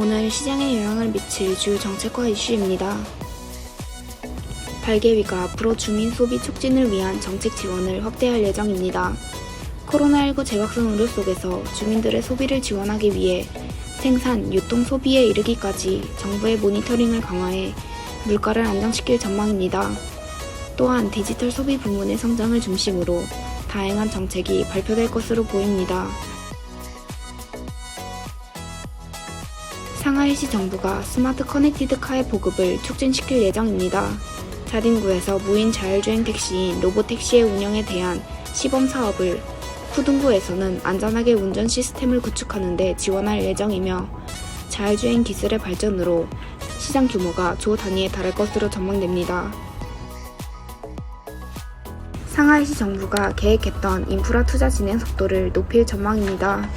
오늘 시장에 영향을 미칠 주요 정책과 이슈입니다. 발개위가 앞으로 주민 소비 촉진을 위한 정책 지원을 확대할 예정입니다. 코로나19 재확산 우려 속에서 주민들의 소비를 지원하기 위해 생산, 유통, 소비에 이르기까지 정부의 모니터링을 강화해 물가를 안정시킬 전망입니다. 또한 디지털 소비 부문의 성장을 중심으로 다양한 정책이 발표될 것으로 보입니다. 상하이시 정부가 스마트 커넥티드 카의 보급을 촉진시킬 예정입니다. 자딩구에서 무인 자율주행 택시인 로보택시의 운영에 대한 시범 사업을 푸둥구에서는 안전하게 운전 시스템을 구축하는 데 지원할 예정이며 자율주행 기술의 발전으로 시장 규모가 조 단위에 달할 것으로 전망됩니다. 상하이시 정부가 계획했던 인프라 투자 진행 속도를 높일 전망입니다.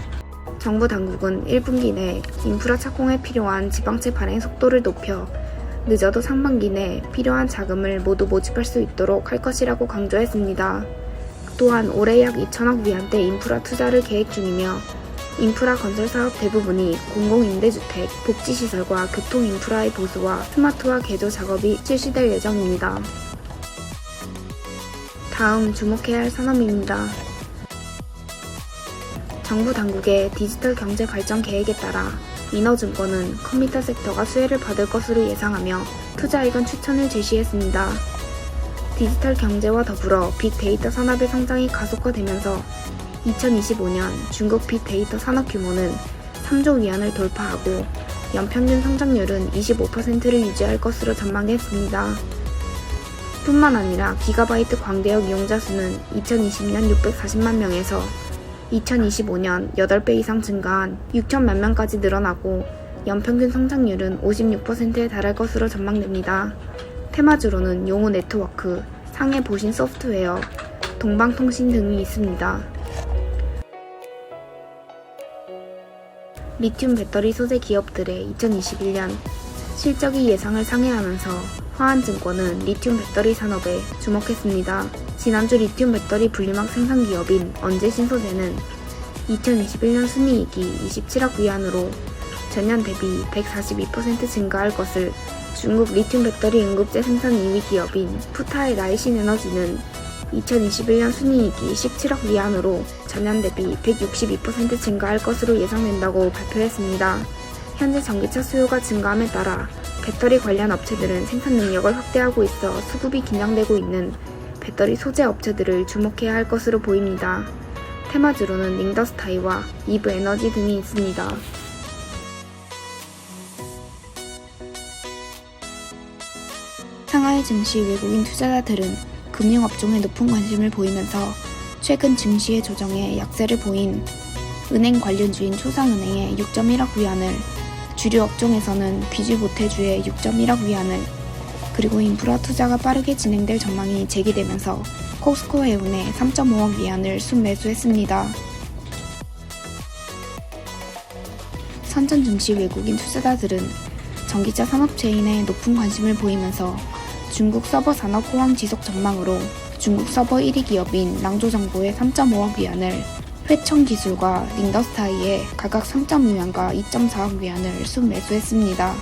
정부 당국은 1분기 내 인프라 착공에 필요한 지방채 발행 속도를 높여 늦어도 상반기 내 필요한 자금을 모두 모집할 수 있도록 할 것이라고 강조했습니다. 또한 올해 약 2천억 위안대 인프라 투자를 계획 중이며 인프라 건설 사업 대부분이 공공임대주택, 복지시설과 교통 인프라의 보수와 스마트화 개조 작업이 실시될 예정입니다. 다음 주목해야 할 산업입니다. 정부 당국의 디지털 경제 발전 계획에 따라 인어증권은 컴퓨터 섹터가 수혜를 받을 것으로 예상하며 투자이건 추천을 제시했습니다. 디지털 경제와 더불어 빅데이터 산업의 성장이 가속화되면서 2025년 중국 빅데이터 산업 규모는 3조 위안을 돌파하고 연평균 성장률은 25%를 유지할 것으로 전망했습니다. 뿐만 아니라 기가바이트 광대역 이용자 수는 2020년 640만 명에서 2025년 8배 이상 증가한 6천만 명까지 늘어나고 연평균 성장률은 56%에 달할 것으로 전망됩니다. 테마주로는 용호 네트워크, 상해 보신 소프트웨어, 동방통신 등이 있습니다. 리튬 배터리 소재 기업들의 2021년 실적이 예상을 상회하면서 화한증권은 리튬 배터리 산업에 주목했습니다. 지난주 리튬 배터리 분리막 생산 기업인 언제 신소재는 2021년 순이익이 27억 위안으로 전년 대비 142% 증가할 것을 중국 리튬 배터리 응급제 생산 2위 기업인 푸타의 라이신 에너지는 2021년 순이익이 17억 위안으로 전년 대비 162% 증가할 것으로 예상된다고 발표했습니다. 현재 전기차 수요가 증가함에 따라 배터리 관련 업체들은 생산 능력을 확대하고 있어 수급이 긴장되고 있는 배터리 소재 업체들을 주목해야 할 것으로 보입니다. 테마주로는 링더스타이와 이브 에너지 등이 있습니다. 상하이 증시 외국인 투자자들은 금융업종에 높은 관심을 보이면서 최근 증시의 조정에 약세를 보인 은행 관련주인 초상은행의 6.1억 위안을 주류 업종에서는 비주보태주의 6.1억 위안을 그리고 인프라 투자가 빠르게 진행될 전망이 제기되면서 코스코 해운에 3.5억 위안을 순매수했습니다. 선전 증시 외국인 투자자들은 전기차 산업체인에 높은 관심을 보이면서 중국 서버 산업 호황 지속 전망으로 중국 서버 1위 기업인 랑조정보의 3.5억 위안을 회청 기술과 린더스타이에 각각 3.2위안과 2.4억 위안을 순매수했습니다.